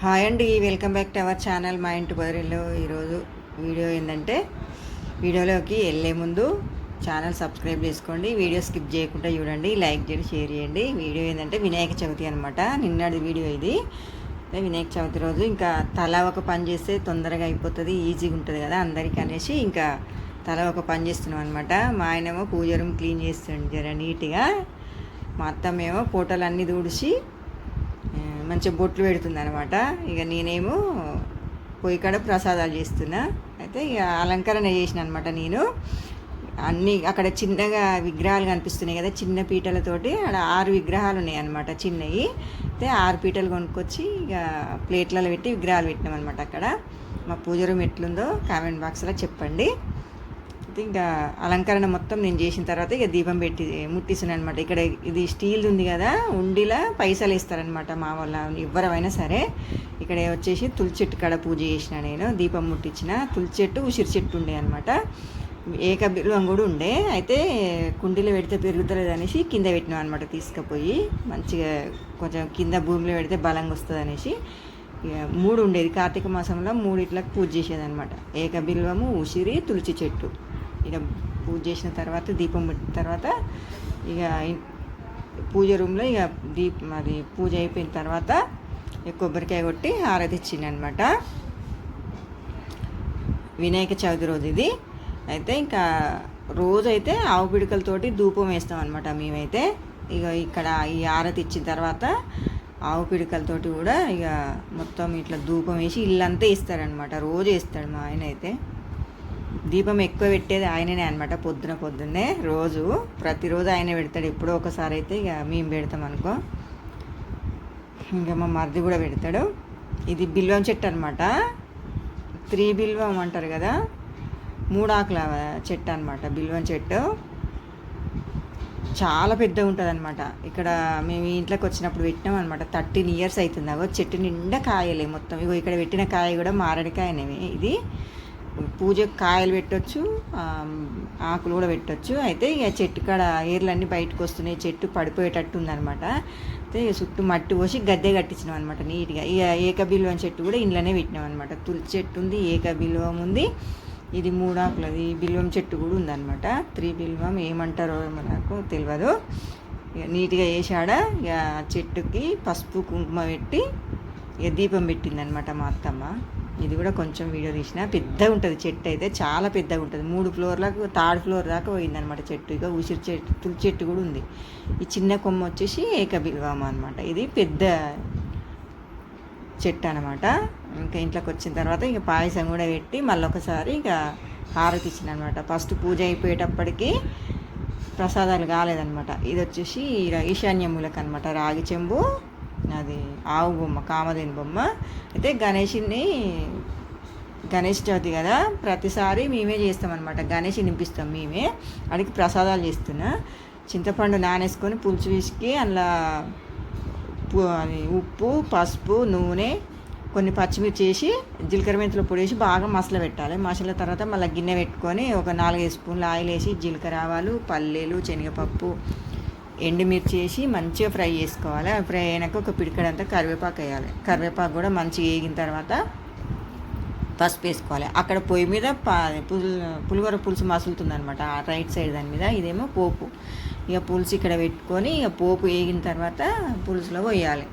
Hi అండి welcome back to our channel మా ఇంటి బదిలో ఈరోజు వీడియో ఏంటంటే వీడియోలోకి వెళ్ళే ముందు ఛానల్ సబ్స్క్రైబ్ చేసుకోండి వీడియో స్కిప్ చేయకుండా చూడండి లైక్ చేయండి షేర్ చేయండి. వీడియో ఏంటంటే వినాయక చవితి అనమాట నిన్నటి వీడియో ఇది. వినాయక చవితి రోజు ఇంకా తల ఒక పని చేస్తే తొందరగా అయిపోతుంది ఈజీగా ఉంటుంది కదా అందరికీ అనేసి ఇంకా తల ఒక పని చేస్తున్నాం అనమాట మా ఆయనేమో పూజ రూమ్ క్లీన్ చేస్తుండే జర నీట్గా. మా అత్తమ్మేమో ఫోటోలు అన్నీ తుడిచి మంచి మంచిగా బొట్లు పెడుతుంది అనమాట ఇక నేనేమో పోయి కాడ ప్రసాదాలు చేస్తున్నా. అయితే ఇక అలంకరణ చేసిన అనమాట నేను. అన్ని అక్కడ చిన్నగా విగ్రహాలు కనిపిస్తున్నాయి కదా చిన్న పీటలతోటి అక్కడ ఆరు విగ్రహాలు ఉన్నాయి అనమాట చిన్నవి అయితే ఆరు పీటలు కొనుక్కొచ్చి ఇక ప్లేట్లలో పెట్టి విగ్రహాలు పెట్టినాం అనమాట అక్కడ. మా పూజ రూమ్ ఎట్లుందో కామెంట్ బాక్స్లో చెప్పండి. అయితే ఇంకా అలంకరణ మొత్తం నేను చేసిన తర్వాత ఇక దీపం పెట్టి ముట్టిస్తున్నాను అనమాట ఇక్కడ ఇది స్టీల్ ఉంది కదా ఉండిలా పైసలు ఇస్తారనమాట మా వాళ్ళ ఎవరైనా సరే. ఇక్కడ వచ్చేసి తులసి చెట్టు కాడ పూజ చేసిన నేను దీపం ముట్టించిన తులసి చెట్టు ఉసిరి చెట్టు ఉండే అనమాట ఏక బిల్వం కూడా ఉండే. అయితే కుండీలో పెడితే పెరుగుతలేదు అనేసి కింద పెట్టినాం అనమాట తీసుకుపోయి. మంచిగా కొంచెం కింద భూమిలో పెడితే బలంగా వస్తుంది అనేసి. ఇక మూడు ఉండేది. కార్తీక మాసంలో మూడిట్లకు పూజ చేసేదన్నమాట. ఏక బిల్వము ఉసిరి తులసి చెట్టు. ఇక పూజ చేసిన తర్వాత దీపం పెట్టిన తర్వాత ఇక పూజ రూమ్లో ఇక దీప్ అది పూజ అయిపోయిన తర్వాత ఇక కొబ్బరికాయ కొట్టి హారతి ఇచ్చింది అనమాట వినాయక చవితి రోజు ఇది. అయితే ఇంకా రోజు అయితే ఆవు పిడకలతోటి ధూపం వేస్తాం అనమాట మేమైతే. ఇక ఇక్కడ ఈ ఆరతి ఇచ్చిన తర్వాత ఆవు పిడకలతోటి కూడా ఇక మొత్తం ఇట్లా ధూపం వేసి ఇల్లంతా ఇస్తారనమాట రోజు వేస్తాడు మా ఆయన అయితే. దీపం ఎక్కువ పెట్టేది ఆయననే అనమాట పొద్దున పొద్దున్నే. రోజు ప్రతిరోజు ఆయన పెడతాడు. ఎప్పుడో ఒకసారి అయితే ఇక మేము పెడతాం అనుకో. ఇంకా మా మరిది కూడా పెడతాడు. ఇది బిల్వం చెట్టు అనమాట త్రీ బిల్వం అంటారు కదా. మూడాకుల చెట్టు అనమాట బిల్వం చెట్టు. చాలా పెద్దగా ఉంటుంది అనమాట ఇక్కడ మేము ఇంట్లోకి వచ్చినప్పుడు పెట్టినాం అనమాట థర్టీన్ ఇయర్స్ అవుతుంది. అగో చెట్టు నిండా కాయలే మొత్తం. ఇగో ఇక్కడ పెట్టిన కాయ కూడా మారడికాయనేవి. ఇది పూజకు కాయలు పెట్టొచ్చు ఆకులు కూడా పెట్టొచ్చు. అయితే ఇక చెట్టు కాడ ఏర్లన్నీ బయటకు వస్తున్నాయి చెట్టు పడిపోయేటట్టు ఉందన్నమాట అయితే ఇక చుట్టూ మట్టి పోసి గద్దె కట్టించినాం అనమాట నీట్గా. ఇక ఏకబిల్వం చెట్టు కూడా ఇంట్లోనే పెట్టినాం అనమాట తులసి చెట్టు ఉంది ఏకబిల్వం ఉంది. ఇది మూడాకులది బిల్వం చెట్టు కూడా ఉందన్నమాట. త్రీ బిల్వం ఏమంటారో నాకు తెలియదు ఇక నీట్గా వేసాడ ఇక చెట్టుకి పసుపు కుంకుమ పెట్టి ఇక దీపం పెట్టిందనమాట మా అత్తమ్మ. ఇది కూడా కొంచెం వీడియో తీసిన పెద్దగా ఉంటుంది చెట్టు అయితే చాలా పెద్దగా ఉంటుంది. మూడు ఫ్లోర్లకు థర్డ్ ఫ్లోర్ దాకా పోయిందనమాట చెట్టు. ఇక ఉసిరి చెట్టు తులి చెట్టు కూడా ఉంది. ఈ చిన్న కొమ్మ వచ్చేసి ఏకబిల్వామ అనమాట ఇది పెద్ద చెట్టు అనమాట ఇంకా ఇంట్లోకి వచ్చిన తర్వాత ఇంకా పాయసం కూడా పెట్టి మళ్ళీ ఒకసారి ఇక హారతి ఇచ్చిన అనమాట ఫస్ట్ పూజ అయిపోయేటప్పటికి ప్రసాదాలు కాలేదనమాట ఇది వచ్చేసి ఈశాన్య మూలక అనమాట రాగి చెంబు అది ఆవు బొమ్మ కామధేని బొమ్మ. అయితే గణేషుని గణేష్ చవితి కదా ప్రతిసారి మేమే చేస్తామన్నమాట. గణేష్ నింపిస్తాం మేమే. అడిగి ప్రసాదాలు చేస్తున్నా. చింతపండు నానేసుకొని పులుసు విసికి అందులో అది ఉప్పు పసుపు నూనె కొన్ని పచ్చిమిర్చి వేసి జీలకర్ర మెంతులు పొడి వేసి బాగా మసల పెట్టాలి. మసల తర్వాత మళ్ళీ గిన్నె పెట్టుకొని ఒక నాలుగైదు స్పూన్లు ఆయిల్ వేసి జీలకర్ర ఆవాలు పల్లీలు శనగపప్పు ఎండుమిర్చి వేసి మంచిగా ఫ్రై చేసుకోవాలి. ఆ ఫ్రై అయినాక ఒక పిడికడంతా కరివేపాకు వేయాలి. కరివేపాకు కూడా మంచిగా వేగిన తర్వాత పసుపు వేసుకోవాలి. అక్కడ పొయ్యి మీద పుల్ పులిహోర పులుసు మసులుతుందనమాట ఆ రైట్ సైడ్ దాని మీద ఇదేమో పోపు. ఇక పులుసు ఇక్కడ పెట్టుకొని ఇక పోపు వేగిన తర్వాత పులుసులో పోయాలి.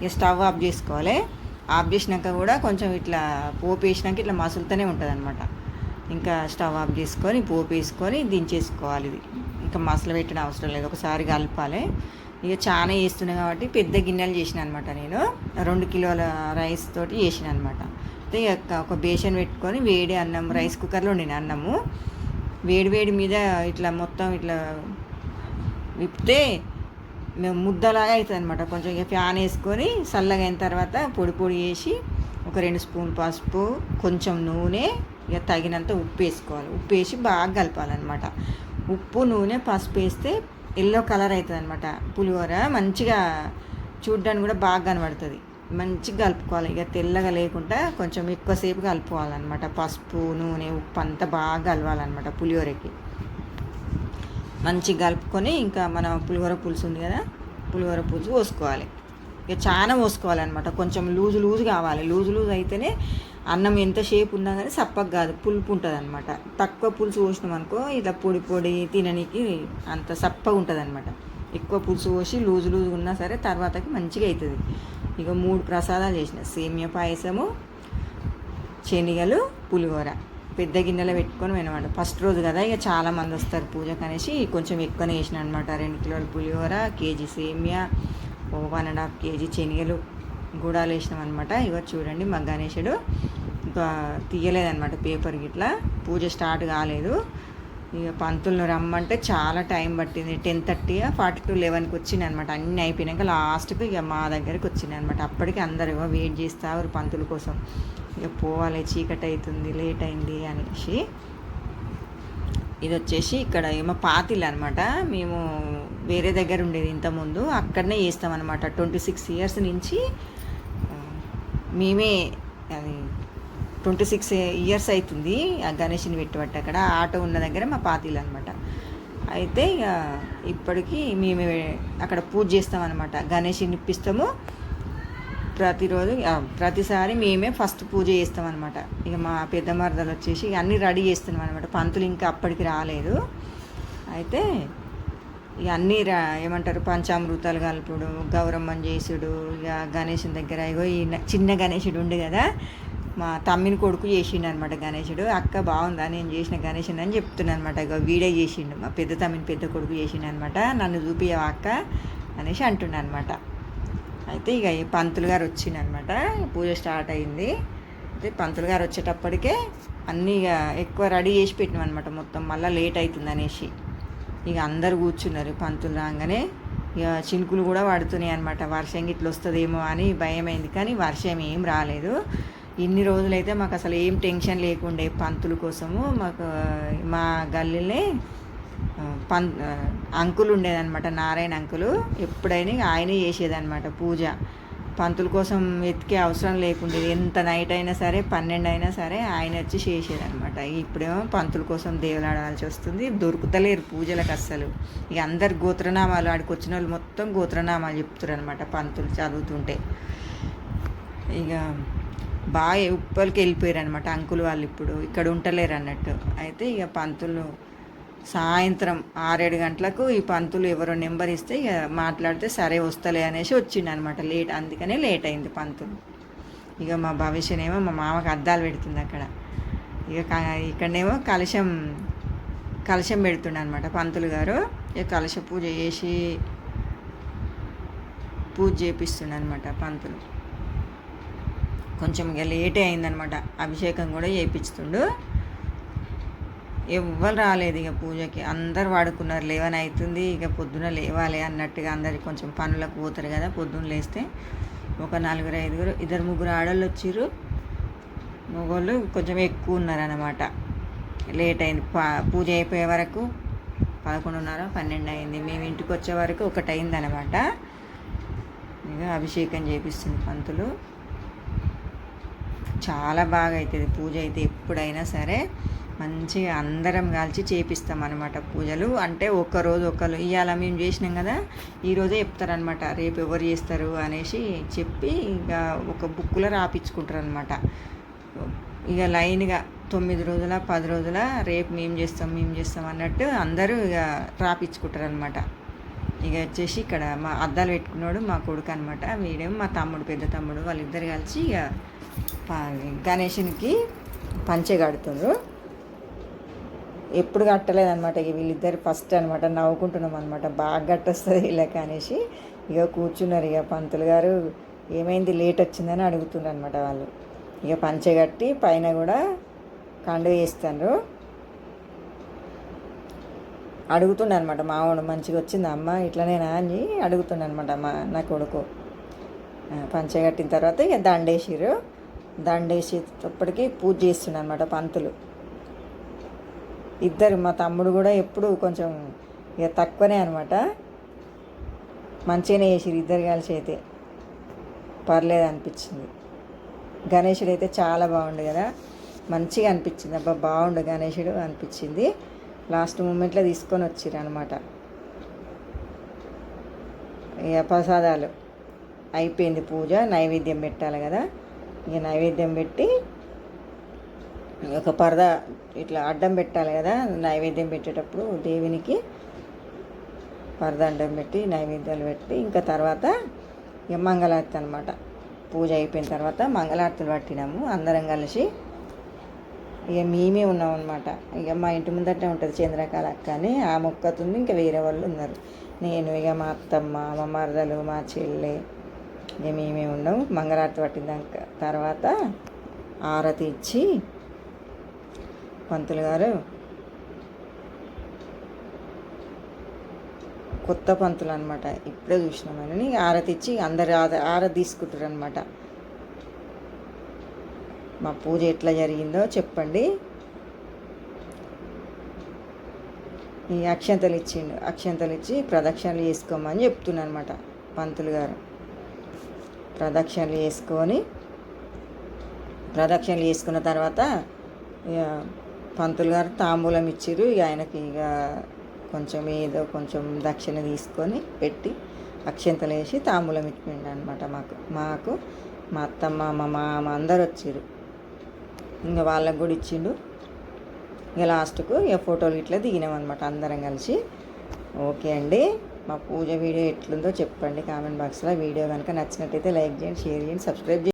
ఇక స్టవ్ ఆఫ్ చేసుకోవాలి. ఆఫ్ చేసినాక కూడా కొంచెం ఇట్లా పోపు వేసినాక ఇట్లా మసులుతూనే ఉంటుంది అనమాట ఇంకా స్టవ్ ఆఫ్ చేసుకొని పోపు వేసుకొని దించేసుకోవాలి ఇది. ఇంకా మసలు పెట్టడం అవసరం లేదు. ఒకసారి కలపాలి. ఇక చాలా వేస్తున్నాయి కాబట్టి పెద్ద గిన్నెలు చేసిన అనమాట నేను. రెండు కిలోల రైస్ తోటి చేసిన అనమాట అయితే ఇక ఒక బేషన్ పెట్టుకొని వేడి అన్నం రైస్ కుక్కర్లో వండిన అన్నము. వేడి వేడి మీద ఇట్లా మొత్తం ఇట్లా విప్పితే మేము ముద్దలాగా అవుతుంది అనమాట కొంచెం ఇక ఫ్యాన్ వేసుకొని చల్లగా అయిన తర్వాత పొడి పొడి వేసి ఒక రెండు స్పూన్ పసుపు కొంచెం నూనె ఇక తగినంత ఉప్పు వేసుకోవాలి. ఉప్పు వేసి బాగా కలపాలన్నమాట. ఉప్పు నూనె పసుపు వేస్తే ఎల్లో కలర్ అవుతుంది అనమాట పులిహోర మంచిగా చూడ్డానికి కూడా బాగా కనబడుతుంది. మంచిగా కలుపుకోవాలి. ఇక తెల్లగా లేకుండా కొంచెం ఎక్కువసేపు కలుపుకోవాలన్నమాట. పసుపు నూనె ఉప్పు అంతా బాగా కలవాలన్నమాట పులిహోరకి. మంచిగా కలుపుకొని ఇంకా మన పులిహోర పులుసు ఉంది కదా పులిహోర పులుసు పోసుకోవాలి. ఇక చాలా పోసుకోవాలన్నమాట. కొంచెం లూజు లూజు కావాలి. లూజు లూజు అయితేనే అన్నం ఎంత ఉన్నా కానీ సప్పగా కాదు పులుపు ఉంటుంది అనమాట తక్కువ పులుసు పోసినాం అనుకో ఇట్లా పొడి పొడి తిననీకి అంత సప్పగా ఉంటుంది అనమాట ఎక్కువ పులుసు పోసి లూజు లూజు ఉన్నా సరే తర్వాతకి మంచిగా అవుతుంది ఇక మూడు ప్రసాదాలు చేసిన. సేమియా పాయసము శనగలు పులిహోర. పెద్ద గిన్నెలో పెట్టుకొని వినమాట ఫస్ట్ రోజు కదా ఇక చాలా మంది వస్తారు పూజకు అనేసి. కొంచెం ఎక్కువనే వేసిన అనమాట రెండు కిలోల పులిహోర కేజీ సేమియా ఓ వన్ అండ్ హాఫ్ కేజీ శనగలు. గుడాలు వేసినాం అనమాట ఇగో చూడండి మా గణేశుడు తీయలేదనమాట తీయలేదన్నమాట పేపర్ గిట్లా. పూజ స్టార్ట్ కాలేదు. ఇక పంతులను రమ్మంటే చాలా టైం పట్టింది. టెన్ థర్టీ ఫార్టీ టు లెవెన్కి వచ్చింది అనమాట అన్నీ అయిపోయినాక లాస్ట్కి ఇక మా దగ్గరికి వచ్చింది అనమాట అప్పటికి అందరు వెయిట్ చేస్తారు పంతుల కోసం. ఇక పోవాలి చీకటి అవుతుంది లేట్ అయింది అనేసి. ఇది వచ్చేసి ఇక్కడ ఏమో పాతిల్ అనమాట మేము వేరే దగ్గర ఉండేది ఇంతకుముందు. అక్కడనే చేస్తామన్నమాట. ట్వంటీ సిక్స్ ఇయర్స్ నుంచి మేమే అది ట్వంటీ సిక్స్ ఇయర్స్ అవుతుంది. ఆ గణేష్ని పెట్టబట్టి అక్కడ ఆటో ఉన్న దగ్గర మా పాతీలు అనమాట అయితే ఇక ఇప్పటికీ మేము అక్కడ పూజ చేస్తామన్నమాట గణేష్ని ఇప్పిస్తాము. ప్రతిరోజు ప్రతిసారి మేమే ఫస్ట్ పూజ చేస్తామన్నమాట ఇక మా పెద్ద మరదలు వచ్చేసి అన్నీ రెడీ చేస్తున్నాం అనమాట పంతులు ఇంకా అప్పటికి రాలేదు. అయితే ఇక అన్నీ రా ఏమంటారు పంచామృతాలు కలుపుడు గౌరమ్మని చేసుడు ఇక గణేషుని దగ్గర ఇగో ఈ చిన్న గణేశుడు ఉండు కదా మా తమ్మిని కొడుకు చేసిండు అనమాట గణేశుడు అక్క బాగుందా? నేను చేసిన గణేశుని అని చెప్తున్నానమాట అనమాట వీడే చేసిండు. మా పెద్ద తమ్మిని పెద్ద కొడుకు చేసిండు అనమాట నన్ను చూపియవా అక్క? అనేసి అంటున్నా అనమాట అయితే ఇక పంతులు గారు వచ్చిండనమాట పూజ స్టార్ట్ అయింది. అయితే పంతులు గారు వచ్చేటప్పటికే అన్నీ ఇక ఎక్కువ రెడీ చేసి పెట్టినాం అనమాట మొత్తం మళ్ళీ లేట్ అవుతుంది అనేసి. ఇక అందరు కూర్చున్నారు. పంతులు రాగానే ఇక చినుకులు కూడా పడుతున్నాయి అనమాట వర్షం ఇట్లా వస్తుందేమో అని భయమైంది. కానీ వర్షం ఏం రాలేదు. ఇన్ని రోజులైతే మాకు అసలు ఏం టెన్షన్ లేకుండే పంతుల కోసము మాకు మా గల్లీలే పం అంకులు ఉండేదన్నమాట నారాయణ అంకులు. ఎప్పుడైనా ఆయనే చేసేదన్నమాట పూజ. పంతుల కోసం వెతికే అవసరం లేకుండేది. ఎంత నైట్ అయినా సరే పన్నెండు అయినా సరే ఆయన వచ్చి చేసేదన్నమాట. ఇప్పుడేమో పంతుల కోసం దేవులాడాల్సి వస్తుంది. దొరుకుతలేరు పూజలకు అస్సలు. ఇక అందరు గోత్రనామాలు ఆడికి వచ్చిన వాళ్ళు మొత్తం గోత్రనామాలు చెప్తారు అనమాట పంతులు చదువుతుంటే. ఇక బాగా ఉప్పలకి వెళ్ళిపోయారు అనమాట అంకుల్ వాళ్ళు ఇప్పుడు. ఇక్కడ ఉంటలేరు అన్నట్టు అయితే ఇక పంతులు సాయంత్రం ఆరేడు గంటలకు ఈ పంతులు ఎవరో నెంబర్ ఇస్తే ఇక మాట్లాడితే సరే వస్తలే అనేసి వచ్చిండు అనమాట లేట్ అందుకనే లేట్ అయింది పంతులు. ఇక మా భవిష్యనేమో మా మామకి అద్దాలు పెడుతుంది అక్కడ. ఇక ఇక్కడనేమో కలశం కలశం పెడుతుండ అనమాట పంతులు గారు. ఇక కలశ పూజ చేసి పూజ చేపిస్తుండ అనమాట పంతులు. కొంచెం ఇక లేటే అయిందనమాట. అభిషేకం కూడా చేయించుతుండు ఎవ్వరు రాలేదు ఇక పూజకి. అందరు వాడుకున్నారు లేవని అవుతుంది ఇక పొద్దున లేవాలి అన్నట్టుగా అందరికి కొంచెం పనులకు పోతారు కదా పొద్దున్న లేస్తే. ఒక నలుగురు ఐదుగురు ఇద్దరు ముగ్గురు ఆడళ్ళు వచ్చిర్రు. మగవాళ్ళు కొంచెం ఎక్కువ ఉన్నారనమాట. లేట్ అయింది. పూజ అయిపోయే వరకు పదకొండున్నర పన్నెండు అయింది. మేము ఇంటికి వచ్చే వరకు ఒకటి అయిందనమాట. ఇక అభిషేకం చేపిస్తుంది పంతులు. చాలా బాగా అవుతుంది పూజ అయితే ఎప్పుడైనా సరే మంచిగా అందరం కలిసి చేపిస్తాం అనమాట పూజలు. అంటే ఒక్కరోజు ఒకరు ఇవాళ మేము చేసినాం కదా ఈరోజే చెప్తారనమాట రేపు ఎవరు చేస్తారు అనేసి చెప్పి ఇక ఒక బుక్లో రాపించుకుంటారు అనమాట ఇక లైన్గా తొమ్మిది రోజుల పది రోజుల రేపు మేము చేస్తాం మేము చేస్తాం అన్నట్టు అందరూ ఇక రాపించుకుంటారు అనమాట ఇక వచ్చేసి ఇక్కడ మా అద్దాలు పెట్టుకున్నాడు మా కొడుకు అనమాట వీడేమో మా తమ్ముడు పెద్ద తమ్ముడు వాళ్ళిద్దరు కలిసి ఇక గణేషునికి పంచె కడుతున్నారు ఎప్పుడు కట్టలేదనమాట ఇక వీళ్ళిద్దరు ఫస్ట్ అనమాట నవ్వుకుంటున్నాం అనమాట బాగా కట్టొస్తుంది వీళ్ళకి అనేసి ఇక కూర్చున్నారు ఇక పంతులు గారు. ఏమైంది లేట్ వచ్చిందని అడుగుతున్నారు అనమాట వాళ్ళు. ఇక పంచె కట్టి పైన కూడా కండు వేస్తారు అడుగుతుండ అనమాట మావాడు మంచిగా వచ్చింది అమ్మ ఇట్లనేనా అని అడుగుతుండ అనమాట మా నా కొడుకు. పంచ కట్టిన తర్వాత ఇక దండేసిరు దండేసేటప్పటికి పూజ చేస్తుండ అనమాట పంతులు. ఇద్దరు మా తమ్ముడు కూడా ఎప్పుడు కొంచెం ఇక తక్కువనే అనమాట. మంచిగానే వేసిరు ఇద్దరు కలిసి అయితే. పర్లేదు అనిపించింది. గణేశుడు అయితే చాలా బాగుండు కదా. మంచిగా అనిపించింది. అబ్బా బాగుండు గణేశుడు అనిపించింది. లాస్ట్ మూమెంట్లో తీసుకొని వచ్చిర్రు అనమాట ఇక ప్రసాదాలు అయిపోయింది పూజ నైవేద్యం పెట్టాలి కదా. ఇక నైవేద్యం పెట్టి ఒక పరద ఇట్లా అడ్డం పెట్టాలి కదా. నైవేద్యం పెట్టేటప్పుడు దేవునికి పరద అడ్డం పెట్టి నైవేద్యాలు పెట్టి ఇంకా తర్వాత ఇక మంగళారతి అనమాట పూజ అయిపోయిన తర్వాత మంగళారతులు పట్టినాము. అందరం కలిసి ఇక మేమే ఉన్నాం అనమాట ఇక మా ఇంటి ముందటే ఉంటుంది చంద్రకాల అక్క అని. ఆ మొక్కతుంది ఇంకా వేరే వాళ్ళు ఉన్నారు. నేను ఇక మా అత్తమ్మ మా మరదలు మా చెల్లె ఇక మేమే ఉన్నాం. మంగళారతి పట్టిందాక తర్వాత ఆరతి ఇచ్చి పంతులు గారు కొత్త పంతులు అనమాట ఇప్పుడే చూసినామని ఆరతి ఇచ్చి అందరు ఆర- ఆరతి తీసుకుంటారు అనమాట మా పూజ ఎట్లా జరిగిందో చెప్పండి. ఈ అక్షంతలు ఇచ్చిండు అక్షంతలు ఇచ్చి ప్రదక్షిణలు చేసుకోమని చెప్తున్నా అనమాట పంతులు గారు. ప్రదక్షిణలు చేసుకొని ప్రదక్షిణలు చేసుకున్న తర్వాత ఇక పంతులు గారు తాంబూలం ఇచ్చారు ఇక ఆయనకి ఇక కొంచెం ఏదో కొంచెం దక్షిణ తీసుకొని పెట్టి అక్షంతలు వేసి తాంబూలం ఇచ్చిండు అనమాట మాకు మాకు మా అత్తమ్మ మా మామ అందరు వచ్చారు ఇంకా వాళ్ళకి కూడా ఇచ్చిండు. ఇక లాస్ట్కు ఇక ఫోటోలు ఇట్లా దిగినాం అనమాట అందరం కలిసి. ఓకే అండి. మా పూజ వీడియో ఎట్లుందో చెప్పండి కామెంట్ బాక్స్లో. వీడియో కనుక నచ్చినట్టయితే లైక్ చేయండి షేర్ చేయండి సబ్స్క్రైబ్ చేయండి.